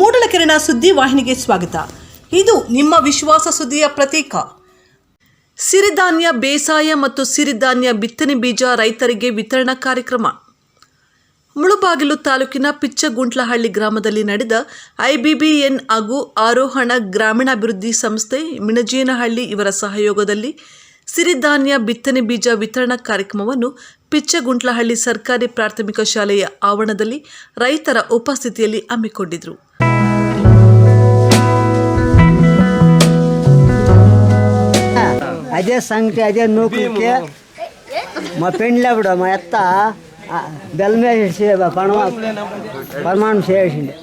ಮೂಡಲಕೆರೆನ ಸುದ್ದಿ ವಾಹಿನಿಗೆ ಸ್ವಾಗತ. ಇದು ನಿಮ್ಮ ವಿಶ್ವಾಸ ಸುದ್ದಿಯ ಪ್ರತೀಕ. ಸಿರಿಧಾನ್ಯ ಬೇಸಾಯ ಮತ್ತು ಸಿರಿಧಾನ್ಯ ಬಿತ್ತನೆ ಬೀಜ ರೈತರಿಗೆ ವಿತರಣಾ ಕಾರ್ಯಕ್ರಮ. ಮುಳುಬಾಗಿಲು ತಾಲೂಕಿನ ಪಿಚ್ಚಗುಂಟ್ಲಹಳ್ಳಿ ಗ್ರಾಮದಲ್ಲಿ ನಡೆದ ಐಬಿಬಿಎನ್ ಹಾಗೂ ಆರೋಹಣ ಗ್ರಾಮೀಣಾಭಿವೃದ್ಧಿ ಸಂಸ್ಥೆ ಮಿಣಜೇನಹಳ್ಳಿ ಇವರ ಸಹಯೋಗದಲ್ಲಿ ಸಿರಿಧಾನ್ಯ ಬಿತ್ತನೆ ಬೀಜ ವಿತರಣಾ ಕಾರ್ಯಕ್ರಮವನ್ನು ಪಿಚ್ಚಗುಂಟ್ಲಹಳ್ಳಿ ಸರ್ಕಾರಿ ಪ್ರಾಥಮಿಕ ಶಾಲೆಯ ಆವರಣದಲ್ಲಿ ರೈತರ ಉಪಸ್ಥಿತಿಯಲ್ಲಿ ಹಮ್ಮಿಕೊಂಡಿದ್ರು. అదే సంగతి అదే నూకులకి. మా పెండ్లప్పుడు మా అత్త ఆ, బెల్లం వేసి పణమ ప్రమాణం చేసింది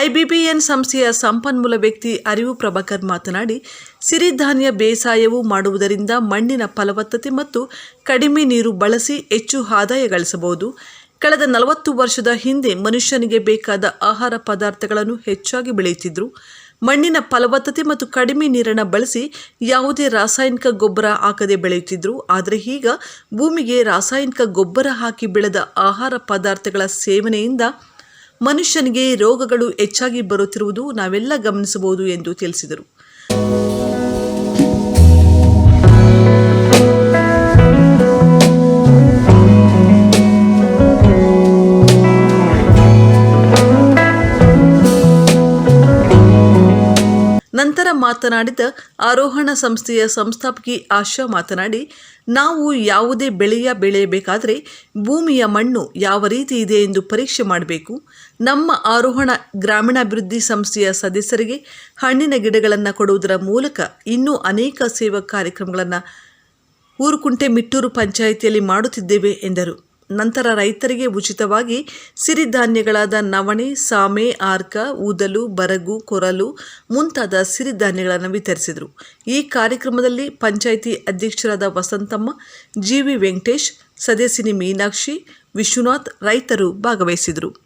ಐಬಿಬಿಎನ್ ಸಂಸ್ಥೆಯ ಸಂಪನ್ಮೂಲ ವ್ಯಕ್ತಿ ಅರಿವು ಪ್ರಭಾಕರ್ ಮಾತನಾಡಿ, ಸಿರಿಧಾನ್ಯ ಬೇಸಾಯವು ಮಾಡುವುದರಿಂದ ಮಣ್ಣಿನ ಫಲವತ್ತತೆ ಮತ್ತು ಕಡಿಮೆ ನೀರು ಬಳಸಿ ಹೆಚ್ಚು ಆದಾಯ ಗಳಿಸಬಹುದು. ಕಳೆದ ನಲವತ್ತು ವರ್ಷದ ಹಿಂದೆ ಮನುಷ್ಯನಿಗೆ ಬೇಕಾದ ಆಹಾರ ಪದಾರ್ಥಗಳನ್ನು ಹೆಚ್ಚಾಗಿ ಬೆಳೆಯುತ್ತಿದ್ದರು ಮಣ್ಣಿನ ಫಲವತ್ತತೆ ಮತ್ತು ಕಡಿಮೆ ನೀರನ್ನು ಬಳಸಿ ಯಾವುದೇ ರಾಸಾಯನಿಕ ಗೊಬ್ಬರ ಹಾಕದೆ ಬೆಳೆಯುತ್ತಿದ್ದರು ಆದರೆ ಈಗ ಭೂಮಿಗೆ ರಾಸಾಯನಿಕ ಗೊಬ್ಬರ ಹಾಕಿ ಬೆಳೆದ ಆಹಾರ ಪದಾರ್ಥಗಳ ಸೇವನೆಯಿಂದ ಮನುಷ್ಯನಿಗೆ ರೋಗಗಳು ಹೆಚ್ಚಾಗಿ ಬರುತ್ತಿರುವುದು ನಾವೆಲ್ಲ ಗಮನಿಸಬಹುದು ಎಂದು ತಿಳಿಸಿದರು. ನಂತರ ಮಾತನಾಡಿದ ಆರೋಹಣ ಸಂಸ್ಥೆಯ ಸಂಸ್ಥಾಪಕಿ ಆಶಾ ಮಾತನಾಡಿ, ನಾವು ಯಾವುದೇ ಬೆಳೆಯ ಬೆಳೆಯಬೇಕಾದರೆ ಭೂಮಿಯ ಮಣ್ಣು ಯಾವ ರೀತಿ ಇದೆ ಎಂದು ಪರೀಕ್ಷೆ ಮಾಡಬೇಕು. ನಮ್ಮ ಆರೋಹಣ ಗ್ರಾಮೀಣಾಭಿವೃದ್ಧಿ ಸಂಸ್ಥೆಯ ಸದಸ್ಯರಿಗೆ ಹಣ್ಣಿನ ಗಿಡಗಳನ್ನು ಕೊಡುವುದರ ಮೂಲಕ ಇನ್ನೂ ಅನೇಕ ಸೇವಾ ಕಾರ್ಯಕ್ರಮಗಳನ್ನು ಊರುಕುಂಟೆ ಮಿಟ್ಟೂರು ಪಂಚಾಯಿತಿಯಲ್ಲಿ ಮಾಡುತ್ತಿದ್ದೇವೆ ಎಂದರು. ನಂತರ ರೈತರಿಗೆ ಉಚಿತವಾಗಿ ಸಿರಿಧಾನ್ಯಗಳಾದ ನವಣೆ, ಸಾಮೆ, ಆರ್ಕ, ಊದಲು, ಬರಗು, ಕೊರಲು ಮುಂತಾದ ಸಿರಿಧಾನ್ಯಗಳನ್ನು ವಿತರಿಸಿದರು. ಈ ಕಾರ್ಯಕ್ರಮದಲ್ಲಿ ಪಂಚಾಯಿತಿ ಅಧ್ಯಕ್ಷರಾದ ವಸಂತಮ್ಮ, ಜಿವಿ ವೆಂಕಟೇಶ್, ಸದಸ್ಯಿನಿ ಮೀನಾಕ್ಷಿ, ವಿಶ್ವನಾಥ್ ರೈತರು ಭಾಗವಹಿಸಿದರು.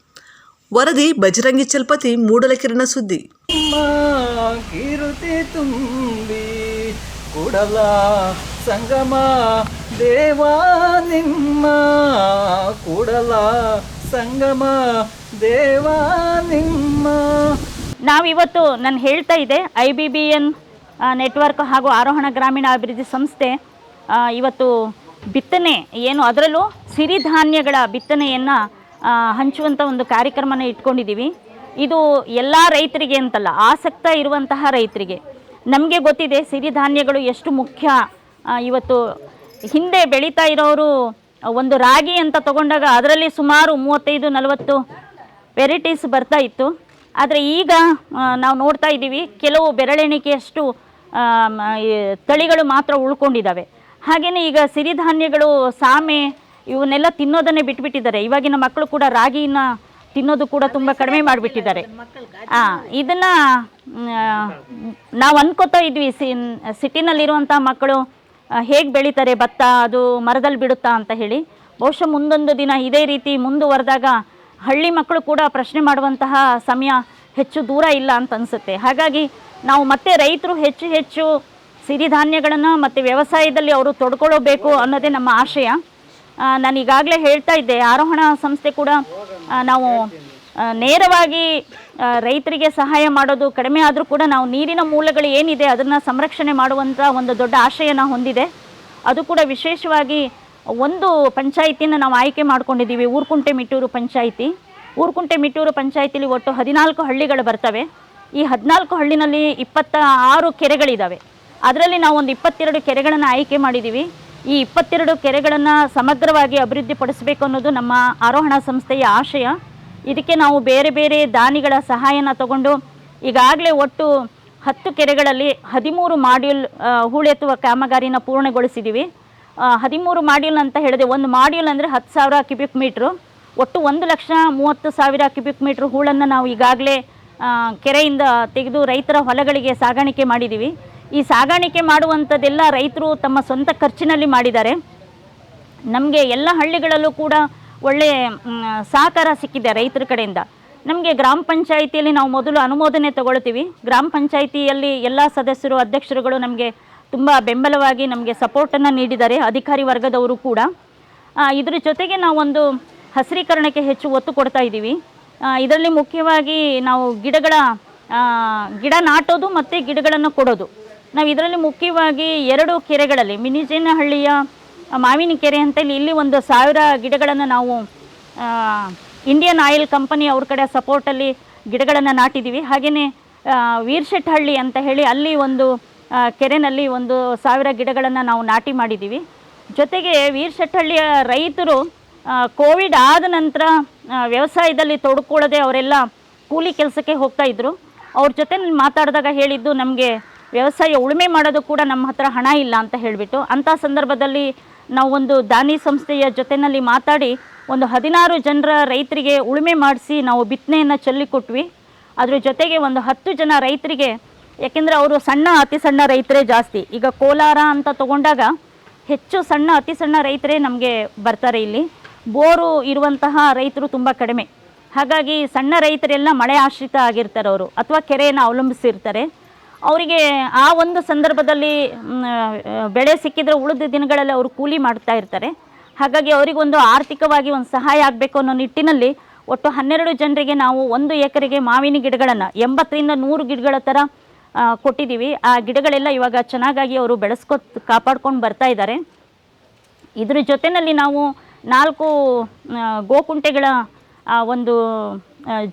ವರದಿ, ಬಜರಂಗಿ ಚಲಪತಿ, ಮೂಡಲಕಿರಣ ಸುದ್ದಿ. ಸಂಗಮ ದೇವಾ ನಿಮ್ಮ ಕೂಡಲ ಸಂಗಮ. ದೇವಾ ನಿಮ್ಮ. ನಾವಿವತ್ತು ನಾನು ಹೇಳ್ತಾ ಇದ್ದೆ, I B B N network ಹಾಗೂ ಆರೋಹಣ ಗ್ರಾಮೀಣ ಅಭಿವೃದ್ಧಿ ಸಂಸ್ಥೆ ಇವತ್ತು ಬಿತ್ತನೆ ಏನು ಅದರಲ್ಲೂ ಸಿರಿಧಾನ್ಯಗಳ ಬಿತ್ತನೆಯನ್ನು ಹಂಚುವಂಥ ಒಂದು ಕಾರ್ಯಕ್ರಮನ ಇಟ್ಕೊಂಡಿದ್ದೀವಿ. ಇದು ಎಲ್ಲ ರೈತರಿಗೆ ಅಂತಲ್ಲ, ಆಸಕ್ತ ಇರುವಂತಹ ರೈತರಿಗೆ. ನಮಗೆ ಗೊತ್ತಿದೆ ಸಿರಿಧಾನ್ಯಗಳು ಎಷ್ಟು ಮುಖ್ಯ ಇವತ್ತು ಹಿಂದೆ ಬೆಳೀತಾ ಇರೋರು ಒಂದು ರಾಗಿ ಅಂತ ತಗೊಂಡಾಗ ಅದರಲ್ಲಿ ಸುಮಾರು ಮೂವತ್ತೈದು, ನಲವತ್ತು ವೆರೈಟೀಸ್ ಬರ್ತಾ ಇತ್ತು. ಆದರೆ ಈಗ ನಾವು ನೋಡ್ತಾ ಇದ್ದೀವಿ, ಕೆಲವು ಬೆರಳೆಣಿಕೆಯಷ್ಟು ತಳಿಗಳು ಮಾತ್ರ ಉಳ್ಕೊಂಡಿದ್ದಾವೆ ಹಾಗೆಯೇ ಈಗ ಸಿರಿಧಾನ್ಯಗಳು, ಸಾಮೆ, ಇವನ್ನೆಲ್ಲ ತಿನ್ನೋದನ್ನೇ ಬಿಟ್ಬಿಟ್ಟಿದ್ದಾರೆ. ಇವಾಗಿನ ಮಕ್ಕಳು ಕೂಡ ರಾಗಿನ ತಿನ್ನೋದು ಕೂಡ ತುಂಬ ಕಡಿಮೆ ಮಾಡಿಬಿಟ್ಟಿದ್ದಾರೆ. ಹಾಂ ಇದನ್ನು ನಾವು ಅನ್ಕೋತಾ ಇದ್ವಿ ಸಿಟಿನಲ್ಲಿರುವಂಥ ಮಕ್ಕಳು ಹೇಗೆ ಬೆಳೀತಾರೆ ಭತ್ತ, ಅದು ಮರದಲ್ಲಿ ಬಿಡುತ್ತಾ ಅಂತ ಹೇಳಿ. ಬಹುಶಃ ಮುಂದೊಂದು ದಿನ ಇದೇ ರೀತಿ ಮುಂದುವರೆದಾಗ ಹಳ್ಳಿ ಮಕ್ಕಳು ಕೂಡ ಪ್ರಶ್ನೆ ಮಾಡುವಂತಹ ಸಮಯ ಹೆಚ್ಚು ದೂರ ಇಲ್ಲ ಅಂತ ಅನಿಸುತ್ತೆ. ಹಾಗಾಗಿ ನಾವು ಮತ್ತೆ ರೈತರು ಹೆಚ್ಚು ಹೆಚ್ಚು ಸಿರಿಧಾನ್ಯಗಳನ್ನು ಮತ್ತು ವ್ಯವಸಾಯದಲ್ಲಿ ಅವರು ತೊಡ್ಕೊಳ್ಳಬೇಕು ಅನ್ನೋದೇ ನಮ್ಮ ಆಶಯ. ನಾನು ಈಗಾಗಲೇ ಹೇಳ್ತಾ ಇದ್ದೆ, ಆರೋಹಣ ಸಂಸ್ಥೆ ಕೂಡ ನಾವು ನೇರವಾಗಿ ರೈತರಿಗೆ ಸಹಾಯ ಮಾಡೋದು ಕಡಿಮೆ ಆದರೂ ಕೂಡ ನಾವು ನೀರಿನ ಮೂಲಗಳು ಏನಿದೆ ಅದನ್ನು ಸಂರಕ್ಷಣೆ ಮಾಡುವಂಥ ಒಂದು ದೊಡ್ಡ ಆಶಯನ ಹೊಂದಿದೆ. ಅದು ಕೂಡ ವಿಶೇಷವಾಗಿ ಒಂದು ಪಂಚಾಯಿತಿನ ನಾವು ಆಯ್ಕೆ ಮಾಡ್ಕೊಂಡಿದ್ದೀವಿ, ಊರ್ಕುಂಟೆ ಮಿಟ್ಟೂರು ಪಂಚಾಯಿತಿ. ಊರ್ಕುಂಟೆ ಮಿಟ್ಟೂರು ಪಂಚಾಯಿತಿಲಿ ಒಟ್ಟು ಹದಿನಾಲ್ಕು ಹಳ್ಳಿಗಳು ಬರ್ತವೆ. ಈ ಹದಿನಾಲ್ಕು ಹಳ್ಳಿನಲ್ಲಿ ಇಪ್ಪತ್ತ ಆರು ಕೆರೆಗಳಿದ್ದಾವೆ ಅದರಲ್ಲಿ ನಾವು ಒಂದು ಇಪ್ಪತ್ತೆರಡು ಕೆರೆಗಳನ್ನು ಆಯ್ಕೆ ಮಾಡಿದ್ದೀವಿ ಈ ಇಪ್ಪತ್ತೆರಡು ಕೆರೆಗಳನ್ನು ಸಮಗ್ರವಾಗಿ ಅಭಿವೃದ್ಧಿಪಡಿಸಬೇಕು ಅನ್ನೋದು ನಮ್ಮ ಆರೋಹಣ ಸಂಸ್ಥೆಯ ಆಶಯ. ಇದಕ್ಕೆ ನಾವು ಬೇರೆ ಬೇರೆ ದಾನಿಗಳ ಸಹಾಯನ ತಗೊಂಡು ಈಗಾಗಲೇ ಒಟ್ಟು ಹತ್ತು ಕೆರೆಗಳಲ್ಲಿ ಹದಿಮೂರು ಮಾಡ್ಯೂಲ್ ಹೂಳೆತ್ತುವ ಕಾಮಗಾರಿನ ಪೂರ್ಣಗೊಳಿಸಿದ್ದೀವಿ ಹದಿಮೂರು ಮಾಡ್ಯೂಲ್ ಅಂತ ಹೇಳಿದೆ ಒಂದು ಮಾಡ್ಯೂಲ್ ಅಂದರೆ ಹತ್ತು ಸಾವಿರ ಕ್ಯೂಬಿಕ್ ಮೀಟ್ರು. ಒಟ್ಟು ಒಂದು ಲಕ್ಷ ಮೂವತ್ತು ಸಾವಿರ ಕ್ಯೂಬಿಕ್ ಮೀಟ್ರ್ ಹೂಳನ್ನು ನಾವು ಈಗಾಗಲೇ ಕೆರೆಯಿಂದ ತೆಗೆದು ರೈತರ ಹೊಲಗಳಿಗೆ ಸಾಗಾಣಿಕೆ ಮಾಡಿದ್ದೀವಿ ಈ ಸಾಗಾಣಿಕೆ ಮಾಡುವಂಥದ್ದೆಲ್ಲ ರೈತರು ತಮ್ಮ ಸ್ವಂತ ಖರ್ಚಿನಲ್ಲಿ ಮಾಡಿದ್ದಾರೆ. ನಮಗೆ ಎಲ್ಲ ಹಳ್ಳಿಗಳಲ್ಲೂ ಕೂಡ ಒಳ್ಳೆ ಸಹಕಾರ ಸಿಕ್ಕಿದೆ ರೈತರ ಕಡೆಯಿಂದ. ನಮಗೆ ಗ್ರಾಮ ಪಂಚಾಯಿತಿಯಲ್ಲಿ ನಾವು ಮೊದಲು ಅನುಮೋದನೆ ತಗೊಳ್ತೀವಿ. ಗ್ರಾಮ ಪಂಚಾಯಿತಿಯಲ್ಲಿ ಎಲ್ಲ ಸದಸ್ಯರು, ಅಧ್ಯಕ್ಷರುಗಳು ನಮಗೆ ತುಂಬ ಬೆಂಬಲವಾಗಿ ನಮಗೆ ಸಪೋರ್ಟನ್ನು ನೀಡಿದ್ದಾರೆ, ಅಧಿಕಾರಿ ವರ್ಗದವರು ಕೂಡ. ಇದ್ರ ಜೊತೆಗೆ ನಾವೊಂದು ಹಸಿರೀಕರಣಕ್ಕೆ ಹೆಚ್ಚು ಒತ್ತು ಕೊಡ್ತಾ ಇದ್ದೀವಿ. ಇದರಲ್ಲಿ ಮುಖ್ಯವಾಗಿ ನಾವು ಗಿಡಗಳ ಗಿಡ ನಾಟೋದು ಮತ್ತು ಗಿಡಗಳನ್ನು ಕೊಡೋದು. ನಾವು ಇದರಲ್ಲಿ ಮುಖ್ಯವಾಗಿ ಎರಡು ಕೆರೆಗಳಲ್ಲಿ, ಮಿನಿಜೇನಹಳ್ಳಿಯ ಮಾವಿನ ಕೆರೆ ಅಂತ ಇಲ್ಲಿ ಇಲ್ಲಿ ಒಂದು ಸಾವಿರ ಗಿಡಗಳನ್ನು ನಾವು ಇಂಡಿಯನ್ ಆಯಿಲ್ ಕಂಪನಿ ಅವ್ರ ಕಡೆ ಸಪೋರ್ಟಲ್ಲಿ ಗಿಡಗಳನ್ನು ನಾಟಿದ್ದೀವಿ ಹಾಗೆಯೇ ವೀರ್ಶೆಟ್ಟಹಳ್ಳಿ ಅಂತ ಹೇಳಿ ಅಲ್ಲಿ ಒಂದು ಕೆರೆನಲ್ಲಿ ಒಂದು ಸಾವಿರ ಗಿಡಗಳನ್ನು ನಾವು ನಾಟಿ ಮಾಡಿದ್ದೀವಿ ಜೊತೆಗೆ ವೀರ್ಶೆಟ್ಟಹಳ್ಳಿಯ ರೈತರು ಕೋವಿಡ್ ಆದ ನಂತರ ವ್ಯವಸಾಯದಲ್ಲಿ ತೊಡ್ಕೊಳ್ಳದೆ ಅವರೆಲ್ಲ ಕೂಲಿ ಕೆಲಸಕ್ಕೆ ಹೋಗ್ತಾ ಇದ್ದರು ಅವ್ರ ಜೊತೆ ಮಾತಾಡಿದಾಗ ಹೇಳಿದ್ದು ನಮಗೆ ವ್ಯವಸಾಯ ಉಳುಮೆ ಮಾಡೋದು ಕೂಡ ನಮ್ಮ ಹತ್ರ ಹಣ ಇಲ್ಲ ಅಂತ ಹೇಳಿಬಿಟ್ಟು, ಅಂಥ ಸಂದರ್ಭದಲ್ಲಿ ನಾವು ಒಂದು ದಾನಿ ಸಂಸ್ಥೆಯ ಜೊತೆಯಲ್ಲಿ ಮಾತಾಡಿ ಒಂದು ಹದಿನಾರು ಜನರ ರೈತರಿಗೆ ಉಳುಮೆ ಮಾಡಿಸಿ ನಾವು ಬಿತ್ತನೆಯನ್ನು ಚೆಲ್ಲಿಕೊಟ್ವಿ. ಅದ್ರ ಜೊತೆಗೆ ಒಂದು ಹತ್ತು ಜನ ರೈತರಿಗೆ, ಯಾಕೆಂದರೆ ಅವರು ಸಣ್ಣ, ಅತಿ ಸಣ್ಣ ರೈತರೇ ಜಾಸ್ತಿ. ಈಗ ಕೋಲಾರ ಅಂತ ತಗೊಂಡಾಗ ಹೆಚ್ಚು ಸಣ್ಣ, ಅತಿ ಸಣ್ಣ ರೈತರೇ ನಮಗೆ ಬರ್ತಾರೆ ಇಲ್ಲಿ. ಬೋರು ಇರುವಂತಹ ರೈತರು ತುಂಬ ಕಡಿಮೆ. ಹಾಗಾಗಿ ಸಣ್ಣ ರೈತರೆಲ್ಲ ಮಳೆ ಆಶ್ರಿತ ಆಗಿರ್ತಾರೆ ಅವರು, ಅಥವಾ ಕೆರೆಯನ್ನು ಅವಲಂಬಿಸಿರ್ತಾರೆ. ಅವರಿಗೆ ಆ ಒಂದು ಸಂದರ್ಭದಲ್ಲಿ ಬೆಳೆ ಸಿಕ್ಕಿದ್ರೆ ಉಳಿದ ದಿನಗಳಲ್ಲಿ ಅವರು ಕೂಲಿ ಮಾಡ್ತಾ ಇರ್ತಾರೆ. ಹಾಗಾಗಿ ಅವರಿಗೊಂದು ಆರ್ಥಿಕವಾಗಿ ಒಂದು ಸಹಾಯ ಆಗಬೇಕು ಅನ್ನೋ ನಿಟ್ಟಿನಲ್ಲಿ ಒಟ್ಟು ಹನ್ನೆರಡು ಜನರಿಗೆ ನಾವು ಒಂದು ಎಕರೆಗೆ ಮಾವಿನ ಗಿಡಗಳನ್ನು, ಎಂಬತ್ತರಿಂದ ನೂರು ಗಿಡಗಳ ಥರ ಕೊಟ್ಟಿದ್ದೀವಿ. ಆ ಗಿಡಗಳೆಲ್ಲ ಇವಾಗ ಚೆನ್ನಾಗಾಗಿ ಅವರು ಬೆಳೆಸ್ಕೊ ಕಾಪಾಡ್ಕೊಂಡು ಬರ್ತಾ ಇದ್ದಾರೆ. ಇದ್ರ ಜೊತೆಯಲ್ಲಿ ನಾವು ನಾಲ್ಕು ಗೋಕುಂಟೆಗಳ ಒಂದು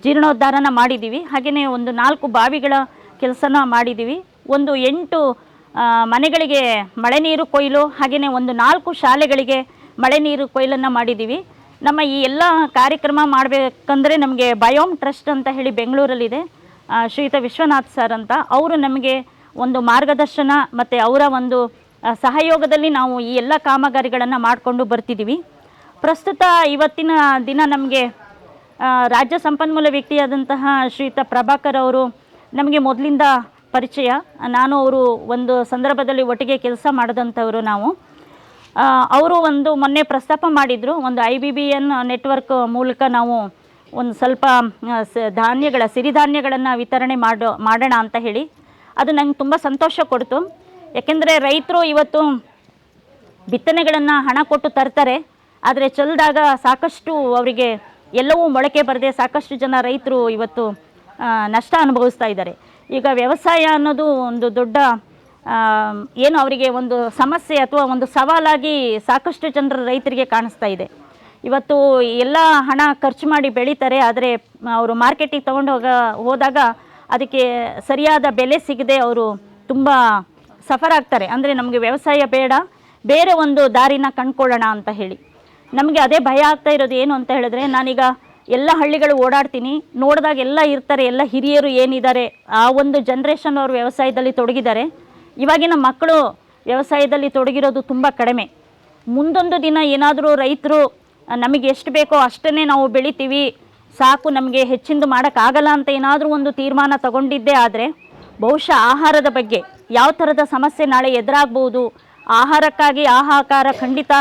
ಜೀರ್ಣೋದ್ಧಾರನ ಮಾಡಿದ್ದೀವಿ. ಹಾಗೆಯೇ ಒಂದು ನಾಲ್ಕು ಬಾವಿಗಳ ಕೆಲಸನ ಮಾಡಿದ್ದೀವಿ ಒಂದು ಎಂಟು ಮನೆಗಳಿಗೆ ಮಳೆ ನೀರು ಕೊಯ್ಲು ಹಾಗೆಯೇ ಒಂದು ನಾಲ್ಕು ಶಾಲೆಗಳಿಗೆ ಮಳೆ ನೀರು ಕೊಯ್ಲನ್ನು ಮಾಡಿದ್ದೀವಿ ನಮ್ಮ ಈ ಎಲ್ಲ ಕಾರ್ಯಕ್ರಮ ಮಾಡಬೇಕಂದ್ರೆ ನಮಗೆ ಬಯೋಮ್ ಟ್ರಸ್ಟ್ ಅಂತ ಹೇಳಿ ಬೆಂಗಳೂರಲ್ಲಿದೆ. ಶ್ರೀಯುತ ವಿಶ್ವನಾಥ್ ಸರ್ ಅಂತ. ಅವರು ನಮಗೆ ಒಂದು ಮಾರ್ಗದರ್ಶನ ಮತ್ತು ಅವರ ಒಂದು ಸಹಯೋಗದಲ್ಲಿ ನಾವು ಈ ಎಲ್ಲ ಕಾಮಗಾರಿಗಳನ್ನು ಮಾಡಿಕೊಂಡು ಬರ್ತಿದ್ದೀವಿ ಪ್ರಸ್ತುತ ಇವತ್ತಿನ ದಿನ ನಮಗೆ ರಾಜ್ಯ ಸಂಪನ್ಮೂಲ ವ್ಯಕ್ತಿಯಾದಂತಹ ಶ್ರೀಯುತ ಪ್ರಭಾಕರ್ ಅವರು ನಮಗೆ ಮೊದಲಿಂದ ಪರಿಚಯ. ನಾನು ಅವರು ಒಂದು ಸಂದರ್ಭದಲ್ಲಿ ಒಟ್ಟಿಗೆ ಕೆಲಸ ಮಾಡಿದಂಥವರು ನಾವು. ಅವರು ಒಂದು ಮೊನ್ನೆ ಪ್ರಸ್ತಾಪ ಮಾಡಿದರು, ಒಂದು I B B N network ಮೂಲಕ ನಾವು ಒಂದು ಸ್ವಲ್ಪ ಸ, ಧಾನ್ಯಗಳ, ಸಿರಿಧಾನ್ಯಗಳನ್ನು ವಿತರಣೆ ಮಾಡೋ, ಮಾಡೋಣ ಅಂತ ಹೇಳಿ. ಅದು ನಂಗೆ ತುಂಬ ಸಂತೋಷ ಕೊಡ್ತು. ಯಾಕೆಂದರೆ ರೈತರು ಇವತ್ತು ಬಿತ್ತನೆಗಳನ್ನು ಹಣ ಕೊಟ್ಟು ತರ್ತಾರೆ. ಆದರೆ ಚೆಲ್ದಾಗ ಸಾಕಷ್ಟು ಅವರಿಗೆ ಎಲ್ಲವೂ ಮೊಳಕೆ ಬರದೆ ಸಾಕಷ್ಟು ಜನ ರೈತರು ಇವತ್ತು ನಷ್ಟ ಅನುಭವಿಸ್ತಾ ಇದ್ದಾರೆ. ಈಗ ವ್ಯವಸಾಯ ಅನ್ನೋದು ಒಂದು ದೊಡ್ಡ ಏನು ಅವರಿಗೆ ಒಂದು ಸಮಸ್ಯೆ ಅಥವಾ ಒಂದು ಸವಾಲಾಗಿ ಸಾಕಷ್ಟು ಜನರ ರೈತರಿಗೆ ಕಾಣಿಸ್ತಾ ಇದೆ. ಇವತ್ತು ಎಲ್ಲ ಹಣ ಖರ್ಚು ಮಾಡಿ ಬೆಳೀತಾರೆ, ಆದರೆ ಅವರು ಮಾರ್ಕೆಟಿಗೆ ತೊಗೊಂಡು ಹೋಗ ಹೋದಾಗ ಅದಕ್ಕೆ ಸರಿಯಾದ ಬೆಲೆ ಸಿಗದೆ ಅವರು ತುಂಬ ಸಫರ್ ಆಗ್ತಾರೆ. ಅಂದರೆ ನಮಗೆ ವ್ಯವಸಾಯ ಬೇಡ, ಬೇರೆ ಒಂದು ದಾರಿನ ಕಂಡ್ಕೊಳ್ಳೋಣ ಅಂತ ಹೇಳಿ. ನಮಗೆ ಅದೇ ಭಯ ಆಗ್ತಾ ಇರೋದು ಏನು ಅಂತ ಹೇಳಿದ್ರೆ ನಾನೀಗ ಎಲ್ಲ ಹಳ್ಳಿಗಳು ಓಡಾಡ್ತೀನಿ. ನೋಡಿದಾಗ ಎಲ್ಲ ಇರ್ತಾರೆ, ಎಲ್ಲ ಹಿರಿಯರು ಏನಿದ್ದಾರೆ, ಆ ಒಂದು ಜನ್ರೇಷನ್ ಅವರು ವ್ಯವಸಾಯದಲ್ಲಿ ತೊಡಗಿದ್ದಾರೆ. ಇವಾಗಿನ ಮಕ್ಕಳು ವ್ಯವಸಾಯದಲ್ಲಿ ತೊಡಗಿರೋದು ತುಂಬ ಕಡಿಮೆ. ಮುಂದೊಂದು ದಿನ ಏನಾದರೂ ರೈತರು ನಮಗೆ ಎಷ್ಟು ಬೇಕೋ ಅಷ್ಟನ್ನೇ ನಾವು ಬೆಳಿತೀವಿ, ಸಾಕು ನಮಗೆ ಹೆಚ್ಚಿಂದು ಮಾಡೋಕ್ಕಾಗಲ್ಲ ಅಂತ ಏನಾದರೂ ಒಂದು ತೀರ್ಮಾನ ತಗೊಂಡಿದ್ದೇ ಆದರೆ, ಬಹುಶಃ ಆಹಾರದ ಬಗ್ಗೆ ಯಾವ ಥರದ ಸಮಸ್ಯೆ ನಾಳೆ ಎದುರಾಗ್ಬೋದು, ಆಹಾರಕ್ಕಾಗಿ ಆಹಾಕಾರ ಖಂಡಿತ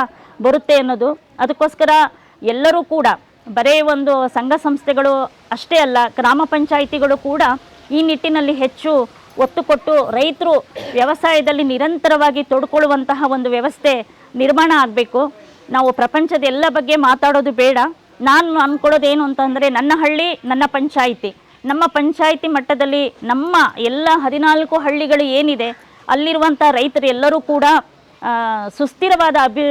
ಬರುತ್ತೆ ಅನ್ನೋದು, ಅದಕ್ಕೋಸ್ಕರ ಎಲ್ಲರೂ ಕೂಡ ಬರೀ ಒಂದು ಸಂಘ ಸಂಸ್ಥೆಗಳು ಅಷ್ಟೇ ಅಲ್ಲ, ಗ್ರಾಮ ಪಂಚಾಯಿತಿಗಳು ಕೂಡ ಈ ನಿಟ್ಟಿನಲ್ಲಿ ಹೆಚ್ಚು ಒತ್ತು ಕೊಟ್ಟು ರೈತರು ವ್ಯವಸಾಯದಲ್ಲಿ ನಿರಂತರವಾಗಿ ತೊಡ್ಕೊಳ್ಳುವಂತಹ ಒಂದು ವ್ಯವಸ್ಥೆ ನಿರ್ಮಾಣ ಆಗಬೇಕು. ನಾವು ಪ್ರಪಂಚದ ಎಲ್ಲ ಬಗ್ಗೆ ಮಾತಾಡೋದು ಬೇಡ. ನಾನು ಅಂದ್ಕೊಳ್ಳೋದೇನು ಅಂತಂದರೆ ನನ್ನ ಹಳ್ಳಿ, ನನ್ನ ಪಂಚಾಯಿತಿ. ನಮ್ಮ ಪಂಚಾಯಿತಿ ಮಟ್ಟದಲ್ಲಿ ನಮ್ಮ ಎಲ್ಲ ಹದಿನಾಲ್ಕು ಹಳ್ಳಿಗಳು ಏನಿದೆ ಅಲ್ಲಿರುವಂಥ ರೈತರು ಎಲ್ಲರೂ ಕೂಡ ಸುಸ್ಥಿರವಾದ ಅಭಿ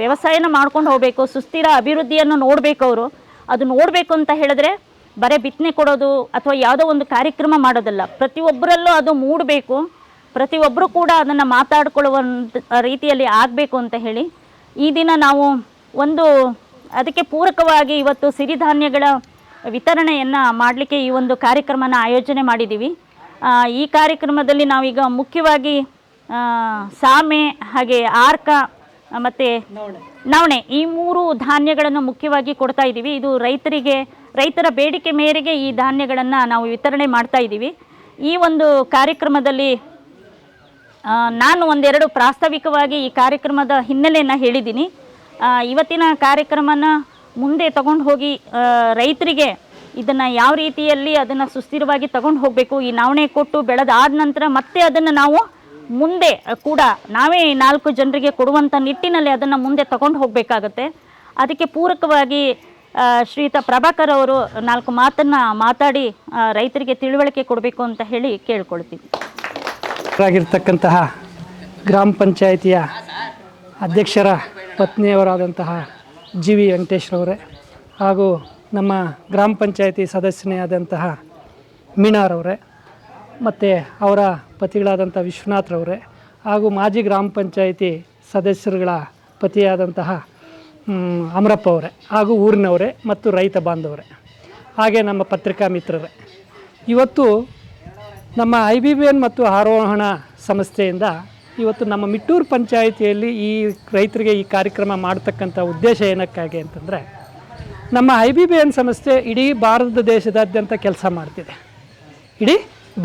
ವ್ಯವಸಾಯನ ಮಾಡ್ಕೊಂಡು ಹೋಗಬೇಕು, ಸುಸ್ಥಿರ ಅಭಿವೃದ್ಧಿಯನ್ನು ನೋಡಬೇಕು ಅವರು. ಅದು ನೋಡಬೇಕು ಅಂತ ಹೇಳಿದ್ರೆ ಬರೀ ಬಿತ್ತನೆ ಕೊಡೋದು ಅಥವಾ ಯಾವುದೋ ಒಂದು ಕಾರ್ಯಕ್ರಮ ಮಾಡೋದಲ್ಲ. ಪ್ರತಿಯೊಬ್ಬರಲ್ಲೂ ಅದು ಮೂಡಬೇಕು. ಪ್ರತಿಯೊಬ್ಬರು ಕೂಡ ಅದನ್ನು ಮಾತಾಡ್ಕೊಳ್ಳುವ ರೀತಿಯಲ್ಲಿ ಆಗಬೇಕು ಅಂತ ಹೇಳಿ ಈ ದಿನ ನಾವು ಒಂದು ಅದಕ್ಕೆ ಪೂರಕವಾಗಿ ಇವತ್ತು ಸಿರಿಧಾನ್ಯಗಳ ವಿತರಣೆಯನ್ನು ಮಾಡಲಿಕ್ಕೆ ಈ ಒಂದು ಕಾರ್ಯಕ್ರಮನ ಆಯೋಜನೆ ಮಾಡಿದ್ದೀವಿ ಈ ಕಾರ್ಯಕ್ರಮದಲ್ಲಿ ನಾವೀಗ ಮುಖ್ಯವಾಗಿ ಸಾಮೆ, ಹಾಗೆ ಆರ್ಕ, ಮತ್ತು ನವಣೆ. ಈ ಮೂರು ಧಾನ್ಯಗಳನ್ನು ಮುಖ್ಯವಾಗಿ ಕೊಡ್ತಾ ಇದ್ದೀವಿ. ಇದು ರೈತರಿಗೆ, ರೈತರ ಬೇಡಿಕೆ ಮೇರೆಗೆ ಈ ಧಾನ್ಯಗಳನ್ನು ನಾವು ವಿತರಣೆ ಮಾಡ್ತಾ ಇದ್ದೀವಿ. ಈ ಒಂದು ಕಾರ್ಯಕ್ರಮದಲ್ಲಿ ನಾನು ಒಂದೆರಡು ಪ್ರಾಸ್ತಾವಿಕವಾಗಿ ಈ ಕಾರ್ಯಕ್ರಮದ ಹಿನ್ನೆಲೆಯನ್ನು ಹೇಳಿದ್ದೀನಿ. ಇವತ್ತಿನ ಕಾರ್ಯಕ್ರಮನ ಮುಂದೆ ತಗೊಂಡು ಹೋಗಿ ರೈತರಿಗೆ ಇದನ್ನು ಯಾವ ರೀತಿಯಲ್ಲಿ ಅದನ್ನು ಸುಸ್ಥಿರವಾಗಿ ತಗೊಂಡು ಹೋಗಬೇಕು, ಈ ನವಣೆ ಕೊಟ್ಟು ಬೆಳೆದಾದ ನಂತರ ಮತ್ತೆ ಅದನ್ನು ನಾವು ಮುಂದೆ ಕೂಡ ನಾವೇ ನಾಲ್ಕು ಜನರಿಗೆ ಕೊಡುವಂಥ ನಿಟ್ಟಿನಲ್ಲಿ ಅದನ್ನು ಮುಂದೆ ತಗೊಂಡು ಹೋಗಬೇಕಾಗತ್ತೆ. ಅದಕ್ಕೆ ಪೂರಕವಾಗಿ ಶ್ರೀತ ಪ್ರಭಾಕರ್ ಅವರು ನಾಲ್ಕು ಮಾತನ್ನು ಮಾತಾಡಿ ರೈತರಿಗೆ ತಿಳುವಳಿಕೆ ಕೊಡಬೇಕು ಅಂತ ಹೇಳಿ ಕೇಳ್ಕೊಳ್ತೀವಿ. ಆಗಿರ್ತಕ್ಕಂತಹ ಗ್ರಾಮ ಪಂಚಾಯಿತಿಯ ಅಧ್ಯಕ್ಷರ ಪತ್ನಿಯವರಾದಂತಹ ಜಿ ವಿ ವೆಂಕಟೇಶ್ರವರೇ ಹಾಗೂ ನಮ್ಮ ಗ್ರಾಮ ಪಂಚಾಯಿತಿ ಸದಸ್ಯನೇ ಆದಂತಹ ಮೀನಾರವರೇ ಮತ್ತು ಅವರ ಪತಿಗಳಾದಂಥ ವಿಶ್ವನಾಥ್ರವರೇ ಹಾಗೂ ಮಾಜಿ ಗ್ರಾಮ ಪಂಚಾಯಿತಿ ಸದಸ್ಯರುಗಳ ಪತಿಯಾದಂತಹ ಅಮರಪ್ಪ ಅವರೇ ಹಾಗೂ ಊರಿನವರೇ ಮತ್ತು ರೈತ ಬಾಂಧವರೇ. ಹಾಗೆ ನಮ್ಮ ಪತ್ರಿಕಾ ಮಿತ್ರರೇ. ಇವತ್ತು ನಮ್ಮ ಐ ಬಿ ಬಿ ಎನ್ ಮತ್ತು ಆರೋಹಣ ಸಂಸ್ಥೆಯಿಂದ ಇವತ್ತು ನಮ್ಮ ಮಿಟ್ಟೂರು ಪಂಚಾಯಿತಿಯಲ್ಲಿ ಈ ರೈತರಿಗೆ ಈ ಕಾರ್ಯಕ್ರಮ ಮಾಡ್ತಕ್ಕಂಥ ಉದ್ದೇಶ ಏನಕ್ಕಾಗಿ ಅಂತಂದರೆ, ನಮ್ಮ ಐ ಬಿ ಬಿ ಎನ್ ಸಂಸ್ಥೆ ಇಡೀ ಭಾರತ ದೇಶದಾದ್ಯಂತ ಕೆಲಸ ಮಾಡ್ತಿದೆ. ಇಡೀ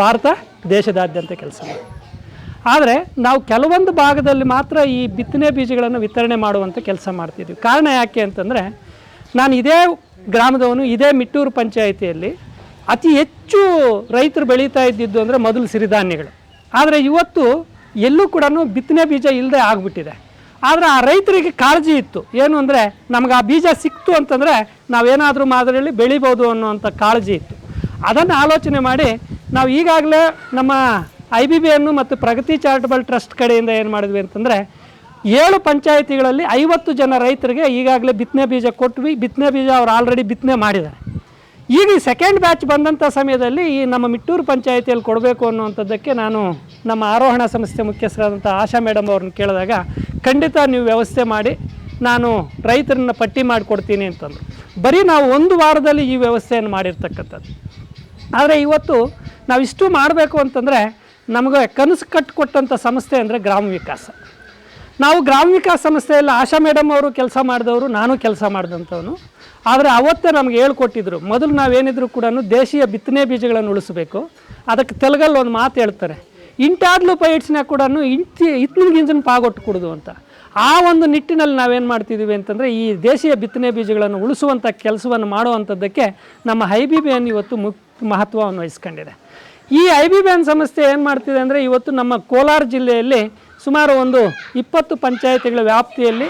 ಭಾರತ ದೇಶದಾದ್ಯಂತ ಕೆಲಸ ಆದರೆ ನಾವು ಕೆಲವೊಂದು ಭಾಗದಲ್ಲಿ ಮಾತ್ರ ಈ ಬಿತ್ತನೆ ಬೀಜಗಳನ್ನು ವಿತರಣೆ ಮಾಡುವಂಥ ಕೆಲಸ ಮಾಡ್ತಿದ್ವಿ. ಕಾರಣ ಯಾಕೆ ಅಂತಂದರೆ ನಾನು ಇದೇ ಗ್ರಾಮದವನು, ಇದೇ ಮಿಟ್ಟೂರು ಪಂಚಾಯಿತಿಯಲ್ಲಿ ಅತಿ ಹೆಚ್ಚು ರೈತರು ಬೆಳೀತಾ ಇದ್ದಿದ್ದು ಅಂದರೆ ಮೊದಲು ಸಿರಿಧಾನ್ಯಗಳು. ಆದರೆ ಇವತ್ತು ಎಲ್ಲೂ ಕೂಡ ಬಿತ್ತನೆ ಬೀಜ ಇಲ್ಲದೆ ಆಗಿಬಿಟ್ಟಿದೆ. ಆದರೆ ಆ ರೈತರಿಗೆ ಕಾಳಜಿ ಇತ್ತು. ಏನು ಅಂದರೆ ನಮ್ಗೆ ಆ ಬೀಜ ಸಿಕ್ತು ಅಂತಂದರೆ ನಾವೇನಾದರೂ ಮಾದರಿಯಲ್ಲಿ ಬೆಳಿಬೋದು ಅನ್ನೋವಂಥ ಕಾಳಜಿ ಇತ್ತು. ಅದನ್ನು ಆಲೋಚನೆ ಮಾಡಿ ನಾವು ಈಗಾಗಲೇ ನಮ್ಮ ಐ ಬಿ ಬಿ ಅನ್ನು ಮತ್ತು ಪ್ರಗತಿ ಚಾರಿಟಬಲ್ ಟ್ರಸ್ಟ್ ಕಡೆಯಿಂದ ಏನು ಮಾಡಿದ್ವಿ ಅಂತಂದರೆ ಏಳು ಪಂಚಾಯಿತಿಗಳಲ್ಲಿ ಐವತ್ತು ಜನ ರೈತರಿಗೆ ಈಗಾಗಲೇ ಬಿತ್ತನೆ ಬೀಜ ಕೊಟ್ವಿ. ಬಿತ್ತನೆ ಬೀಜ ಅವ್ರು ಆಲ್ರೆಡಿ ಬಿತ್ತನೆ ಮಾಡಿದ್ದಾರೆ. ಈಗ ಈ ಸೆಕೆಂಡ್ ಬ್ಯಾಚ್ ಬಂದಂಥ ಸಮಯದಲ್ಲಿ ಈ ನಮ್ಮ ಮಿಟ್ಟೂರು ಪಂಚಾಯಿತಿಯಲ್ಲಿ ಕೊಡಬೇಕು ಅನ್ನುವಂಥದ್ದಕ್ಕೆ ನಾನು ನಮ್ಮ ಆರೋಹಣ ಸಂಸ್ಥೆ ಮುಖ್ಯಸ್ಥರಾದಂಥ ಆಶಾ ಮೇಡಮ್ ಅವ್ರನ್ನ ಕೇಳಿದಾಗ, ಖಂಡಿತ ನೀವು ವ್ಯವಸ್ಥೆ ಮಾಡಿ, ನಾನು ರೈತರನ್ನ ಪಟ್ಟಿ ಮಾಡಿಕೊಡ್ತೀನಿ ಅಂತಂದು ಬರೀ ನಾವು ಒಂದು ವಾರದಲ್ಲಿ ಈ ವ್ಯವಸ್ಥೆಯನ್ನು ಮಾಡಿರ್ತಕ್ಕಂಥದ್ದು. ಆದರೆ ಇವತ್ತು ನಾವು ಇಷ್ಟು ಮಾಡಬೇಕು ಅಂತಂದರೆ ನಮಗೆ ಕನಸು ಕಟ್ಟಿಕೊಟ್ಟಂಥ ಸಂಸ್ಥೆ ಅಂದರೆ ಗ್ರಾಮ ವಿಕಾಸ. ನಾವು ಗ್ರಾಮ ವಿಕಾಸ ಸಂಸ್ಥೆಯಲ್ಲಿ ಆಶಾ ಮೇಡಮ್ ಅವರು ಕೆಲಸ ಮಾಡಿದವರು, ನಾನು ಕೆಲಸ ಮಾಡಿದಂಥವನು. ಆದರೆ ಅವತ್ತೇ ನಮಗೆ ಹೇಳ್ಕೊಟ್ಟಿದ್ರು, ಮೊದಲು ನಾವೇನಿದ್ರು ಕೂಡ ದೇಶೀಯ ಬಿತ್ತನೆ ಬೀಜಗಳನ್ನು ಉಳಿಸಬೇಕು. ಅದಕ್ಕೆ ತೆಲುಗಲ್ಲಿ ಒಂದು ಮಾತು ಹೇಳ್ತಾರೆ, ಇಂಟಾದ್ಲು ಪೈಟ್ಸ್ನ ಕೂಡ ಇಂಟಿ ಇತ್ಲು ಗಿಂಜನ್ ಪಾಗೊಟ್ಟು ಕುಡ್ದು ಅಂತ. ಆ ಒಂದು ನಿಟ್ಟಿನಲ್ಲಿ ನಾವೇನು ಮಾಡ್ತಿದ್ದೀವಿ ಅಂತಂದರೆ ಈ ದೇಶೀಯ ಬಿತ್ತನೆ ಬೀಜಗಳನ್ನು ಉಳಿಸುವಂಥ ಕೆಲಸವನ್ನು ಮಾಡುವಂಥದ್ದಕ್ಕೆ ನಮ್ಮ ಐ ಬಿ ಬಿ ಎನ್ ಇವತ್ತು ಮುಕ್ ಮಹತ್ವವನ್ನು ವಹಿಸ್ಕೊಂಡಿದೆ ಈ ಐ ಬಿ ಬ್ಯಾನ್ ಸಂಸ್ಥೆ ಏನು ಮಾಡ್ತಿದೆ ಅಂದರೆ ಇವತ್ತು ನಮ್ಮ ಕೋಲಾರ ಜಿಲ್ಲೆಯಲ್ಲಿ ಸುಮಾರು ಒಂದು ಇಪ್ಪತ್ತು ಪಂಚಾಯತಿಗಳ ವ್ಯಾಪ್ತಿಯಲ್ಲಿ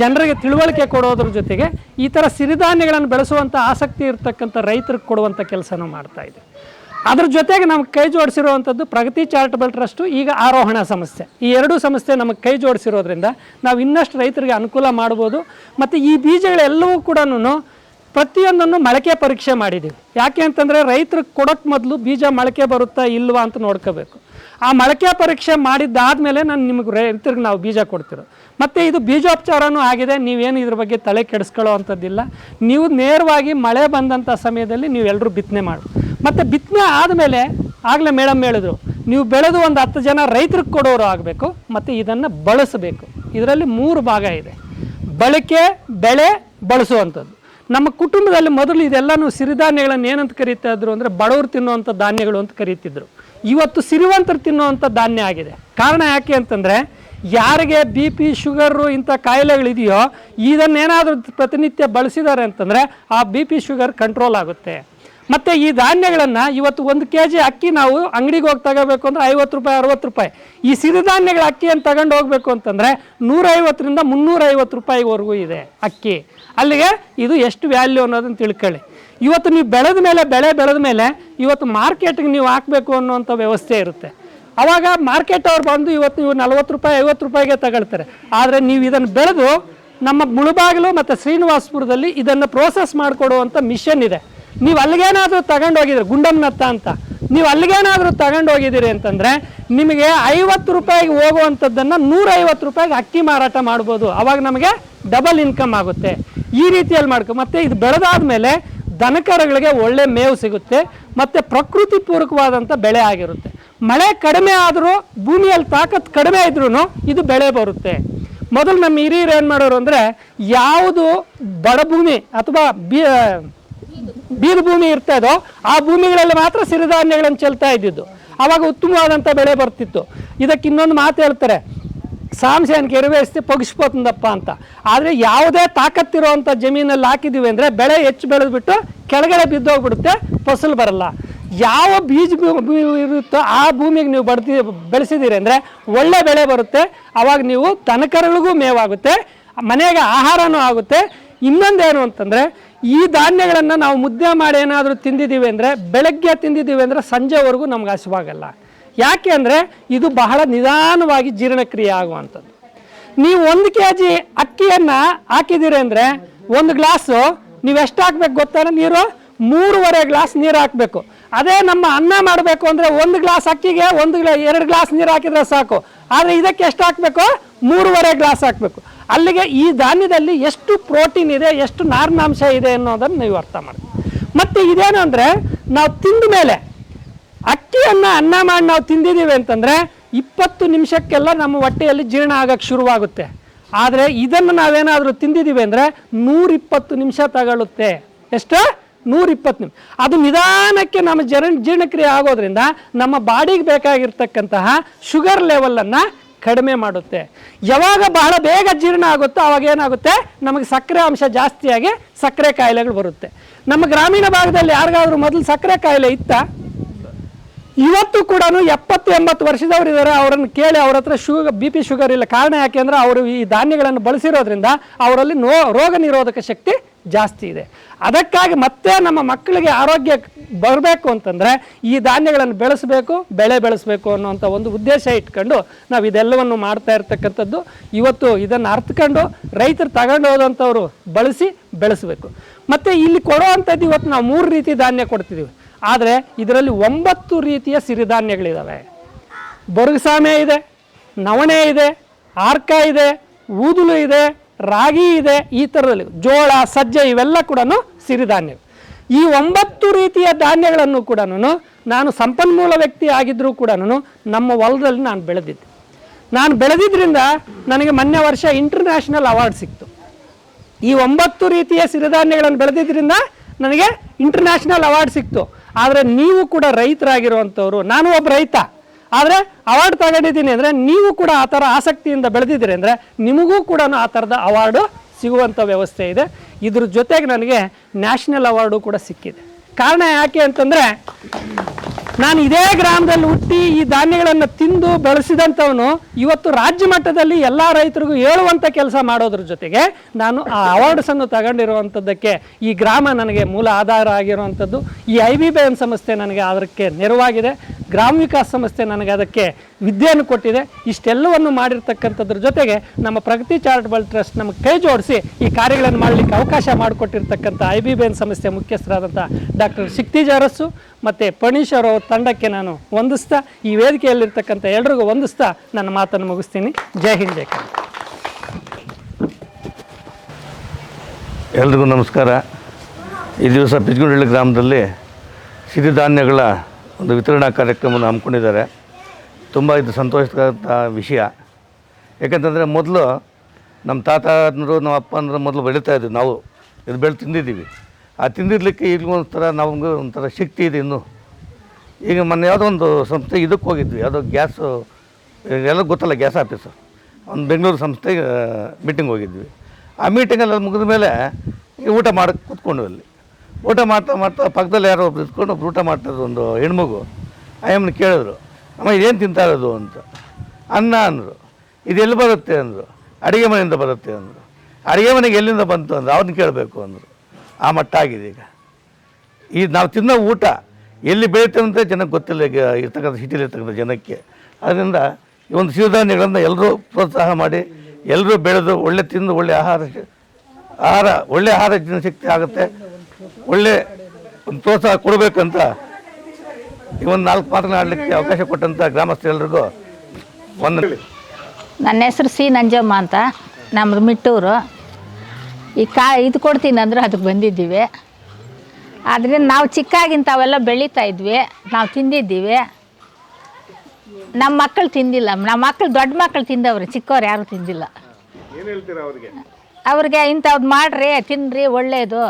ಜನರಿಗೆ ತಿಳುವಳಿಕೆ ಕೊಡೋದ್ರ ಜೊತೆಗೆ ಈ ಥರ ಸಿರಿಧಾನ್ಯಗಳನ್ನು ಬೆಳೆಸುವಂಥ ಆಸಕ್ತಿ ಇರತಕ್ಕಂಥ ರೈತರಿಗೆ ಕೊಡುವಂಥ ಕೆಲಸನೂ ಮಾಡ್ತಾ ಇದೆ. ಅದ್ರ ಜೊತೆಗೆ ನಮ್ಗೆ ಕೈ ಜೋಡಿಸಿರುವಂಥದ್ದು ಪ್ರಗತಿ ಚಾರಿಟಬಲ್ ಟ್ರಸ್ಟು, ಈಗ ಆರೋಹಣ ಸಂಸ್ಥೆ. ಈ ಎರಡೂ ಸಂಸ್ಥೆ ನಮಗೆ ಕೈ ಜೋಡಿಸಿರೋದ್ರಿಂದ ನಾವು ಇನ್ನಷ್ಟು ರೈತರಿಗೆ ಅನುಕೂಲ ಮಾಡ್ಬೋದು. ಮತ್ತು ಈ ಬೀಜಗಳೆಲ್ಲವೂ ಕೂಡ ಪ್ರತಿಯೊಂದನ್ನು ಮೊಳಕೆ ಪರೀಕ್ಷೆ ಮಾಡಿದ್ದೀವಿ. ಯಾಕೆ ಅಂತಂದರೆ ರೈತರಿಗೆ ಕೊಡೋಕ್ಕೆ ಮೊದಲು ಬೀಜ ಮೊಳಕೆ ಬರುತ್ತಾ ಇಲ್ವಾ ಅಂತ ನೋಡ್ಕೋಬೇಕು. ಆ ಮೊಳಕೆ ಪರೀಕ್ಷೆ ಮಾಡಿದ್ದಾದಮೇಲೆ ನಾನು ನಿಮಗೆ ರೈತರಿಗೆ ನಾವು ಬೀಜ ಕೊಡ್ತಿರೋ ಮತ್ತು ಇದು ಬೀಜೋಪಚಾರನೂ ಆಗಿದೆ, ನೀವೇನು ಇದ್ರ ಬಗ್ಗೆ ತಲೆ ಕೆಡಿಸ್ಕೊಳ್ಳೋ ಅಂಥದ್ದಿಲ್ಲ. ನೀವು ನೇರವಾಗಿ ಮಳೆ ಬಂದಂಥ ಸಮಯದಲ್ಲಿ ನೀವು ಎಲ್ಲರೂ ಬಿತ್ತನೆ ಮಾಡು. ಮತ್ತು ಬಿತ್ತನೆ ಆದಮೇಲೆ ಆಗಲೇ ಮೇಡಮ್ ಹೇಳಿದ್ರು, ನೀವು ಬೆಳೆದು ಒಂದು ಹತ್ತು ಜನ ರೈತರಿಗೆ ಕೊಡೋರು ಆಗಬೇಕು, ಮತ್ತು ಇದನ್ನು ಬಳಸಬೇಕು. ಇದರಲ್ಲಿ ಮೂರು ಭಾಗ ಇದೆ. ಬಳಕೆ, ಬೆಳೆ, ಬಳಸುವಂಥದ್ದು. ನಮ್ಮ ಕುಟುಂಬದಲ್ಲಿ ಮೊದಲು ಇದೆಲ್ಲನೂ ಸಿರಿಧಾನ್ಯಗಳನ್ನು ಏನಂತ ಕರೀತಾ ಇದ್ರು ಅಂದರೆ ಬಡವರು ತಿನ್ನುವಂಥ ಧಾನ್ಯಗಳು ಅಂತ ಕರೀತಿದ್ರು. ಇವತ್ತು ಸಿರಿವಂತರು ತಿನ್ನುವಂಥ ಧಾನ್ಯ ಆಗಿದೆ. ಕಾರಣ ಯಾಕೆ ಅಂತಂದರೆ ಯಾರಿಗೆ ಬಿ ಪಿ, ಶುಗರು ಇಂಥ ಕಾಯಿಲೆಗಳಿದೆಯೋ ಇದನ್ನೇನಾದರೂ ಪ್ರತಿನಿತ್ಯ ಬಳಸಿದ್ದಾರೆ ಅಂತಂದರೆ ಆ ಬಿ ಪಿ, ಶುಗರ್ ಕಂಟ್ರೋಲ್ ಆಗುತ್ತೆ. ಮತ್ತು ಈ ಧಾನ್ಯಗಳನ್ನು ಇವತ್ತು ಒಂದು ಕೆ ಜಿ ಅಕ್ಕಿ ನಾವು ಅಂಗಡಿಗೆ ಹೋಗಿ ತಗೋಬೇಕು ಅಂದರೆ ಐವತ್ತು ರೂಪಾಯಿ, ಅರವತ್ತು ರೂಪಾಯಿ. ಈ ಸಿರಿಧಾನ್ಯಗಳ ಅಕ್ಕಿಯನ್ನು ತಗೊಂಡು ಹೋಗ್ಬೇಕು ಅಂತಂದರೆ ನೂರೈವತ್ತರಿಂದ ಮುನ್ನೂರೈವತ್ತು ರೂಪಾಯಿವರೆಗೂ ಇದೆ ಅಕ್ಕಿ. ಅಲ್ಲಿಗೆ ಇದು ಎಷ್ಟು ವ್ಯಾಲ್ಯೂ ಅನ್ನೋದನ್ನು ತಿಳ್ಕೊಳ್ಳಿ. ಇವತ್ತು ನೀವು ಬೆಳೆದ ಮೇಲೆ, ಬೆಳೆ ಬೆಳೆದ ಮೇಲೆ ಇವತ್ತು ಮಾರ್ಕೆಟ್ಗೆ ನೀವು ಹಾಕಬೇಕು ಅನ್ನುವಂಥ ವ್ಯವಸ್ಥೆ ಇರುತ್ತೆ. ಆವಾಗ ಮಾರ್ಕೆಟ್ ಅವ್ರು ಬಂದು ಇವತ್ತು ನೀವು ನಲ್ವತ್ತು ರೂಪಾಯಿ, ಐವತ್ತು ರೂಪಾಯಿಗೆ ತಗೊಳ್ತಾರೆ. ಆದರೆ ನೀವು ಇದನ್ನು ಬೆಳೆದು ನಮ್ಮ ಮುಳುಬಾಗಿಲು ಮತ್ತು ಶ್ರೀನಿವಾಸಪುರದಲ್ಲಿ ಇದನ್ನು ಪ್ರೋಸೆಸ್ ಮಾಡಿಕೊಡುವಂಥ ಮಿಷನ್ ಇದೆ. ನೀವು ಅಲ್ಲಿಗೇನಾದರೂ ತಗೊಂಡೋಗಿದ್ರೆ, ಗುಂಡಮ್ನತ್ತ ಅಂತ, ನೀವು ಅಲ್ಲಿಗೇನಾದರೂ ತಗೊಂಡು ಹೋಗಿದ್ದೀರಿ ಅಂತಂದರೆ, ನಿಮಗೆ ಐವತ್ತು ರೂಪಾಯಿಗೆ ಹೋಗುವಂಥದ್ದನ್ನು ನೂರೈವತ್ತು ರೂಪಾಯಿಗೆ ಅಕ್ಕಿ ಮಾರಾಟ ಮಾಡ್ಬೋದು. ಅವಾಗ ನಮಗೆ ಡಬಲ್ ಇನ್ಕಮ್ ಆಗುತ್ತೆ. ಈ ರೀತಿಯಲ್ಲಿ ಮಾಡ್ಕೊ ಮತ್ತು ಇದು ಬೆಳೆದಾದ ಮೇಲೆ ದನಕರಗಳಿಗೆ ಒಳ್ಳೆ ಮೇವು ಸಿಗುತ್ತೆ, ಮತ್ತು ಪ್ರಕೃತಿ ಪೂರಕವಾದಂಥ ಬೆಳೆ ಆಗಿರುತ್ತೆ. ಮಳೆ ಕಡಿಮೆ ಆದರೂ, ಭೂಮಿಯಲ್ಲಿ ತಾಕತ್ತು ಕಡಿಮೆ ಇದ್ರೂ ಇದು ಬೆಳೆ ಬರುತ್ತೆ. ಮೊದಲು ನಮ್ಮ ಹಿರಿಯರು ಏನು ಮಾಡೋರು ಅಂದರೆ, ಯಾವುದು ಬಡಭೂಮಿ ಅಥವಾ ಬಿ ಬೀರುಭೂಮಿ ಇರ್ತಾ ಇದ್ದೋ ಆ ಭೂಮಿಗಳಲ್ಲಿ ಮಾತ್ರ ಸಿರಿಧಾನ್ಯಗಳನ್ನು ಚೆಲ್ತಾ ಇದ್ದಿದ್ದು. ಆವಾಗ ಉತ್ತಮವಾದಂಥ ಬೆಳೆ ಬರ್ತಿತ್ತು. ಇದಕ್ಕೆ ಇನ್ನೊಂದು ಮಾತು ಹೇಳ್ತಾರೆ. ಸಾಂಶಾನಿಗೆ ಎರವೇಸ್ತಿ ಪಗಿಸ್ಬೋತಂದಪ್ಪ ಅಂತ. ಆದರೆ ಯಾವುದೇ ತಾಕತ್ತಿರುವಂಥ ಜಮೀನಲ್ಲಿ ಹಾಕಿದ್ದೀವಿ ಅಂದರೆ ಬೆಳೆ ಹೆಚ್ಚು ಬೆಳೆದ್ಬಿಟ್ಟು ಕೆಳಗಡೆ ಬಿದ್ದೋಗ್ಬಿಡುತ್ತೆ, ಫಸಲು ಬರಲ್ಲ. ಯಾವ ಬೀಜ ಇರುತ್ತೋ ಆ ಭೂಮಿಗೆ ನೀವು ಬಡ್ತಿ ಬೆಳೆಸಿದ್ದೀರಿ ಅಂದರೆ ಒಳ್ಳೆ ಬೆಳೆ ಬರುತ್ತೆ. ಆವಾಗ ನೀವು ದನಕರುಗಳಿಗೂ ಮೇವಾಗುತ್ತೆ, ಮನೆಗೆ ಆಹಾರನೂ ಆಗುತ್ತೆ. ಇನ್ನೊಂದೇನು ಅಂತಂದರೆ ಈ ಧಾನ್ಯಗಳನ್ನು ನಾವು ಮುದ್ದೆ ಮಾಡಿ ಏನಾದರೂ ತಿಂದಿದ್ದೀವಿ ಅಂದರೆ, ಬೆಳಗ್ಗೆ ತಿಂದಿದ್ದೀವಿ ಅಂದರೆ ಸಂಜೆವರೆಗೂ ನಮ್ಗೆ ಹಸಿವಾಗಲ್ಲ. ಯಾಕೆ ಅಂದರೆ ಇದು ಬಹಳ ನಿಧಾನವಾಗಿ ಜೀರ್ಣಕ್ರಿಯೆ ಆಗುವಂಥದ್ದು. ನೀವು ಒಂದು ಕೆ ಜಿ ಅಕ್ಕಿಯನ್ನು ಹಾಕಿದ್ದೀರಿ ಅಂದರೆ ಒಂದು ಗ್ಲಾಸು, ನೀವು ಎಷ್ಟು ಹಾಕ್ಬೇಕು ಗೊತ್ತಾ ನೀರು? ಮೂರುವರೆ ಗ್ಲಾಸ್ ನೀರು ಹಾಕಬೇಕು. ಅದೇ ನಮ್ಮ ಅನ್ನ ಮಾಡಬೇಕು ಅಂದರೆ ಒಂದು ಗ್ಲಾಸ್ ಅಕ್ಕಿಗೆ ಒಂದು ಎರಡು ಗ್ಲಾಸ್ ನೀರು ಹಾಕಿದರೆ ಸಾಕು. ಆದರೆ ಇದಕ್ಕೆ ಎಷ್ಟು ಹಾಕಬೇಕು? ಮೂರುವರೆ ಗ್ಲಾಸ್ ಹಾಕಬೇಕು. ಅಲ್ಲಿಗೆ ಈ ಧಾನ್ಯದಲ್ಲಿ ಎಷ್ಟು ಪ್ರೋಟೀನ್ ಇದೆ, ಎಷ್ಟು ನಾರಿನಾಂಶ ಇದೆ ಅನ್ನೋದನ್ನು ನೀವು ಅರ್ಥ ಮಾಡಿ. ಮತ್ತು ಇದೇನು ಅಂದರೆ, ನಾವು ತಿಂದ ಮೇಲೆ ಅಕ್ಕಿಯನ್ನು ಅನ್ನ ಮಾಡಿ ನಾವು ತಿಂದಿದ್ದೀವಿ ಅಂತಂದರೆ ಇಪ್ಪತ್ತು ನಿಮಿಷಕ್ಕೆಲ್ಲ ನಮ್ಮ ಹೊಟ್ಟೆಯಲ್ಲಿ ಜೀರ್ಣ ಆಗೋಕ್ಕೆ ಶುರುವಾಗುತ್ತೆ. ಆದರೆ ಇದನ್ನು ನಾವೇನಾದರೂ ತಿಂದಿದ್ದೀವಿ ಅಂದರೆ ನೂರಿಪ್ಪತ್ತು ನಿಮಿಷ ತಗೊಳ್ಳುತ್ತೆ ಎಷ್ಟು? ನೂರಿಪ್ಪತ್ತು ನಿಮಿಷ. ಅದು ನಿಧಾನಕ್ಕೆ ನಮ್ಮ ಜರ ಜೀರ್ಣಕ್ರಿಯೆ ಆಗೋದ್ರಿಂದ ನಮ್ಮ ಬಾಡಿಗೆ ಬೇಕಾಗಿರ್ತಕ್ಕಂತಹ ಶುಗರ್ ಲೆವೆಲನ್ನು ಕಡಿಮೆ ಮಾಡುತ್ತೆ. ಯಾವಾಗ ಬಹಳ ಬೇಗ ಜೀರ್ಣ ಆಗುತ್ತೋ ಅವಾಗ ಏನಾಗುತ್ತೆ? ನಮಗೆ ಸಕ್ಕರೆ ಅಂಶ ಜಾಸ್ತಿಯಾಗಿ ಸಕ್ಕರೆ ಕಾಯಿಲೆಗಳು ಬರುತ್ತೆ. ನಮ್ಮ ಗ್ರಾಮೀಣ ಭಾಗದಲ್ಲಿ ಯಾರಿಗಾದ್ರೂ ಮೊದಲು ಸಕ್ಕರೆ ಕಾಯಿಲೆ ಇತ್ತಾ? ಇವತ್ತು ಕೂಡ ಎಪ್ಪತ್ತು ಎಂಬತ್ತು ವರ್ಷದವರು ಇದ್ದಾರೆ ಅವರನ್ನು ಕೇಳಿ ಅವ್ರ ಹತ್ರ ಶುಗರ್ ಬಿ ಪಿ ಶುಗರ್ ಇಲ್ಲ. ಕಾರಣ ಯಾಕೆಂದ್ರೆ ಅವರು ಈ ಧಾನ್ಯಗಳನ್ನು ಬಳಸಿರೋದ್ರಿಂದ ಅವರಲ್ಲಿ ನೋ, ರೋಗ ನಿರೋಧಕ ಶಕ್ತಿ ಜಾಸ್ತಿ ಇದೆ. ಅದಕ್ಕಾಗಿ ಮತ್ತೆ ನಮ್ಮ ಮಕ್ಕಳಿಗೆ ಆರೋಗ್ಯ ಬರಬೇಕು ಅಂತಂದರೆ ಈ ಧಾನ್ಯಗಳನ್ನು ಬೆಳೆಸಬೇಕು, ಬೆಳೆ ಬೆಳೆಸಬೇಕು ಅನ್ನುವಂಥ ಒಂದು ಉದ್ದೇಶ ಇಟ್ಕೊಂಡು ನಾವು ಇದೆಲ್ಲವನ್ನು ಮಾಡ್ತಾ ಇರ್ತಕ್ಕಂಥದ್ದು. ಇವತ್ತು ಇದನ್ನು ಅರ್ಥಕೊಂಡು ರೈತರು ತಗೊಂಡು ಹೋದಂಥವ್ರು ಬಳಸಿ ಬೆಳೆಸಬೇಕು. ಮತ್ತು ಇಲ್ಲಿ ಕೊಡುವಂಥದ್ದು ಇವತ್ತು ನಾವು ಮೂರು ರೀತಿ ಧಾನ್ಯ ಕೊಡ್ತಿದ್ದೀವಿ ಆದರೆ ಇದರಲ್ಲಿ ಒಂಬತ್ತು ರೀತಿಯ ಸಿರಿಧಾನ್ಯಗಳಿದ್ದಾವೆ ಬೊರಗಸಾಮೆ ಇದೆ, ನವಣೆ ಇದೆ, ಆರ್ಕ ಇದೆ, ಊದುಲು ಇದೆ ರಾಗಿ ಇದೆ ಈ ಥರದಲ್ಲಿ ಜೋಳ, ಸಜ್ಜೆ ಇವೆಲ್ಲ ಕೂಡ ಸಿರಿಧಾನ್ಯ. ಈ ಒಂಬತ್ತು ರೀತಿಯ ಧಾನ್ಯಗಳನ್ನು ಕೂಡ ನಾನು ಸಂಪನ್ಮೂಲ ವ್ಯಕ್ತಿ ಆಗಿದ್ದರೂ ಕೂಡ ನಮ್ಮ ಹೊಲದಲ್ಲಿ ನಾನು ಬೆಳೆದಿದ್ದೆ. ನಾನು ಬೆಳೆದಿದ್ದರಿಂದ ನನಗೆ ಮೊನ್ನೆ ವರ್ಷ ಇಂಟರ್ನ್ಯಾಷನಲ್ ಅವಾರ್ಡ್ ಸಿಕ್ತು. ಈ ಒಂಬತ್ತು ರೀತಿಯ ಸಿರಿಧಾನ್ಯಗಳನ್ನು ಬೆಳೆದಿದ್ದರಿಂದ ನನಗೆ ಇಂಟರ್ನ್ಯಾಷನಲ್ ಅವಾರ್ಡ್ ಸಿಕ್ತು. ಆದರೆ ನೀವು ಕೂಡ ರೈತರಾಗಿರುವಂಥವ್ರು, ನಾನು ಒಬ್ಬ ರೈತ. ಆದರೆ ಅವಾರ್ಡ್ ತಗೊಂಡಿದ್ದೀನಿ ಅಂದರೆ ನೀವು ಕೂಡ ಆ ಥರ ಆಸಕ್ತಿಯಿಂದ ಬೆಳೆದಿದ್ದೀರಿ ಅಂದರೆ ನಿಮಗೂ ಕೂಡ ಆ ಥರದ ಅವಾರ್ಡು ಸಿಗುವಂಥ ವ್ಯವಸ್ಥೆ ಇದೆ. ಇದ್ರ ಜೊತೆಗೆ ನನಗೆ ನ್ಯಾಷನಲ್ ಅವಾರ್ಡು ಕೂಡ ಸಿಕ್ಕಿದೆ. ಕಾರಣ ಯಾಕೆ ಅಂತಂದರೆ ನಾನು ಇದೇ ಗ್ರಾಮದಲ್ಲಿ ಹುಟ್ಟಿ ಈ ಧಾನ್ಯಗಳನ್ನು ತಿಂದು ಬೆಳೆಸಿದಂಥವನು ಇವತ್ತು ರಾಜ್ಯ ಮಟ್ಟದಲ್ಲಿ ಎಲ್ಲ ರೈತರಿಗೂ ಹೇಳುವಂಥ ಕೆಲಸ ಮಾಡೋದ್ರ ಜೊತೆಗೆ ನಾನು ಆ ಅವಾರ್ಡ್ಸನ್ನು ತಗೊಂಡಿರುವಂಥದ್ದಕ್ಕೆ ಈ ಗ್ರಾಮ ನನಗೆ ಮೂಲ ಆಧಾರ ಆಗಿರುವಂಥದ್ದು. ಈ ಐ ಬಿ ಬಿ ಎನ್ ಸಂಸ್ಥೆ ನನಗೆ ಅದಕ್ಕೆ ನೆರವಾಗಿದೆ. ಗ್ರಾಮ ವಿಕಾಸ ಸಂಸ್ಥೆ ನನಗೆ ಅದಕ್ಕೆ ವಿದ್ಯೆಯನ್ನು ಕೊಟ್ಟಿದೆ. ಇಷ್ಟೆಲ್ಲವನ್ನು ಮಾಡಿರ್ತಕ್ಕಂಥದ್ರ ಜೊತೆಗೆ ನಮ್ಮ ಪ್ರಗತಿ ಚಾರಿಟಬಲ್ ಟ್ರಸ್ಟ್ ನಮಗೆ ಕೈ ಜೋಡಿಸಿ ಈ ಕಾರ್ಯಗಳನ್ನು ಮಾಡಲಿಕ್ಕೆ ಅವಕಾಶ ಮಾಡಿಕೊಟ್ಟಿರ್ತಕ್ಕಂಥ ಐ ಬಿ ಬಿ ಎನ್ ಸಂಸ್ಥೆ ಮುಖ್ಯಸ್ಥರಾದಂಥ ಡಾಕ್ಟರ್ ಶಕ್ತಿಜ ಅರಸು ಮತ್ತು ಪಣೀಶ್ ಅವರ ತಂಡಕ್ಕೆ ನಾನು ವಂದಿಸ್ತಾ, ಈ ವೇದಿಕೆಯಲ್ಲಿರ್ತಕ್ಕಂಥ ಎಲ್ರಿಗೂ ವಂದಿಸ್ತಾ ನನ್ನ ಮಾತನ್ನು ಮುಗಿಸ್ತೀನಿ. ಜೈ ಹಿಂದ್, ಜೈ ಕನ್ನಡ. ಎಲ್ರಿಗೂ ನಮಸ್ಕಾರ. ಈ ದಿವಸ ಪಿಜ್ಗುಂಡಳ್ಳಿ ಗ್ರಾಮದಲ್ಲಿ ಸಿರಿಧಾನ್ಯಗಳ ಒಂದು ವಿತರಣಾ ಕಾರ್ಯಕ್ರಮವನ್ನು ಹಮ್ಮಿಕೊಂಡಿದ್ದಾರೆ. ತುಂಬ ಇದು ಸಂತೋಷಕರ ವಿಷಯ. ಯಾಕಂತಂದರೆ ಮೊದಲು ನಮ್ಮ ತಾತನರು ನಮ್ಮ ಅಪ್ಪ ಅಂದ್ರೆ ಮೊದಲು ಬೆಳೀತಾ ಇದ್ವಿ ನಾವು. ಇದು ಬೆಳೆ ತಿಂದಿದ್ದೀವಿ. ಆ ತಿಂದಿರ್ಲಿಕ್ಕೆ ಈಗಲೂ ಒಂಥರ ನಮಗೂ ಒಂಥರ ಶಕ್ತಿ ಇದೆ ಇನ್ನೂ. ಈಗ ಮೊನ್ನೆ ಯಾವುದೋ ಒಂದು ಸಂಸ್ಥೆ ಇದಕ್ಕೆ ಹೋಗಿದ್ವಿ, ಯಾವುದೋ ಗ್ಯಾಸು, ಎಲ್ಲ ಗೊತ್ತಲ್ಲ ಗ್ಯಾಸ್ ಆಫೀಸು. ಒಂದು ಬೆಂಗಳೂರು ಸಂಸ್ಥೆಗೆ ಮೀಟಿಂಗ್ ಹೋಗಿದ್ವಿ. ಆ ಮೀಟಿಂಗಲ್ಲಿ ಮುಗಿದ ಮೇಲೆ ಊಟ ಮಾಡಕ್ಕೆ ಕೂತ್ಕೊಂಡು ಅಲ್ಲಿ. ಊಟ ಮಾಡ್ತಾ ಮಾಡ್ತಾ ಪಕ್ಕದಲ್ಲಿ ಯಾರೋ ಒಬ್ರು ಇದ್ಕೊಂಡು ಒಬ್ರು ಊಟ ಮಾಡ್ತಾಯಿದ್ರು ಒಂದು ಹೆಣ್ಮಗು. ಅಯ್ಯಮ್ಮನ ಕೇಳಿದ್ರು, ಅಮ್ಮ ಇದೇನು ತಿಂತಾ ಇರೋದು? ಅಂತ. ಅನ್ನ, ಅಂದರು. ಇದೆಲ್ಲಿ ಬರುತ್ತೆ? ಅಂದರು. ಅಡುಗೆ ಮನೆಯಿಂದ ಬರುತ್ತೆ, ಅಂದರು. ಅಡುಗೆ ಮನೆಗೆ ಎಲ್ಲಿಂದ ಬಂತು? ಅಂದ್ರೆ. ಅವ್ರನ್ನ ಕೇಳಬೇಕು, ಅಂದರು. ಆ ಮಟ್ಟ ಆಗಿದೆ ಈಗ. ಈ ನಾವು ತಿನ್ನೋ ಊಟ ಎಲ್ಲಿ ಬೆಳೀತೇವೆ ಅಂತ ಜನಕ್ಕೆ ಗೊತ್ತಿಲ್ಲ ಈಗ ಇರ್ತಕ್ಕಂಥ ಸಿಟಿಲಿರ್ತಕ್ಕಂಥ ಜನಕ್ಕೆ. ಅದರಿಂದ ಈ ಒಂದು ಸಿರಿಧಾನ್ಯಗಳನ್ನು ಎಲ್ಲರೂ ಪ್ರೋತ್ಸಾಹ ಮಾಡಿ, ಎಲ್ಲರೂ ಬೆಳೆದು ಒಳ್ಳೆ ತಿಂದು ಒಳ್ಳೆ ಆಹಾರ ಆಹಾರ, ಒಳ್ಳೆ ಆಹಾರ ಜನಶಕ್ತಿ ಆಗುತ್ತೆ. ಒಳ್ಳೆ ಒಂದು ಪ್ರೋತ್ಸಾಹ ಕೊಡಬೇಕಂತ ಈ ಒಂದು ನಾಲ್ಕು ಮಾತನಾಡಲಿಕ್ಕೆ ಅವಕಾಶ ಕೊಟ್ಟಂಥ ಗ್ರಾಮಸ್ಥರೆಲ್ಲರಿಗೂ ಒಂದು ನನ್ನ ಹೆಸರು ಸಿ ನಂಜಮ್ಮ ಅಂತ. ನಮ್ಮದು ಮಿಟ್ಟೂರು. ಈ ಕಾ ಇದು ಕೊಡ್ತೀನಿ ಅಂದ್ರೆ ಅದಕ್ಕೆ ಬಂದಿದ್ದೀವಿ. ಆದ್ರಿಂದ ನಾವು ಚಿಕ್ಕಾಗಿಂಥವೆಲ್ಲ ಬೆಳೀತಾ ಇದ್ವಿ. ನಾವು ತಿಂದಿದ್ದೀವಿ. ನಮ್ಮ ಮಕ್ಕಳು ತಿಂದಿಲ್ಲ. ನಮ್ಮ ಮಕ್ಕಳು ದೊಡ್ಡ ಮಕ್ಕಳು ತಿಂದವ್ರು ಚಿಕ್ಕವ್ರು ಯಾರು ತಿಂದಿಲ್ಲ. ಅವ್ರಿಗೆ? ಇಂಥವ್ದು ಮಾಡ್ರಿ ತಿನ್ನಿರಿ ಒಳ್ಳೆಯದು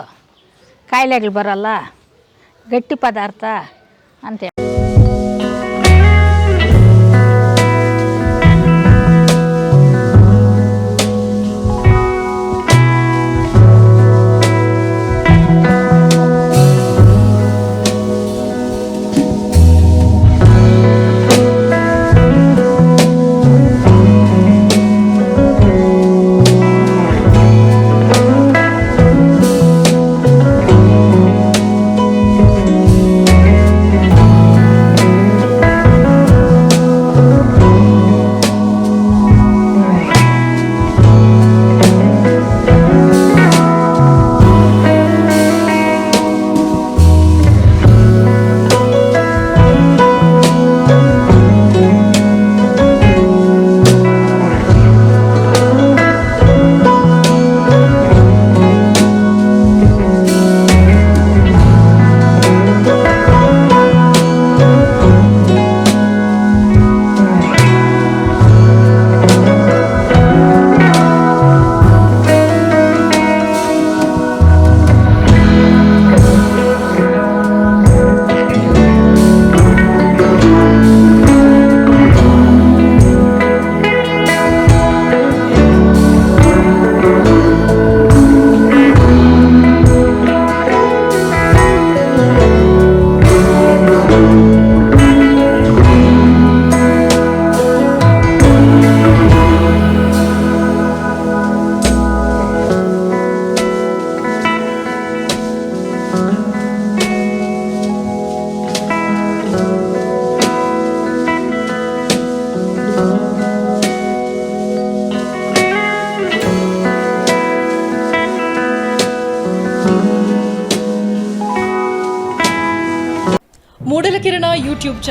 ಕಾಯಿಲೆಗಳು ಬರಲ್ಲ. ಗಟ್ಟಿ ಪದಾರ್ಥ ಅಂತೇಳಿ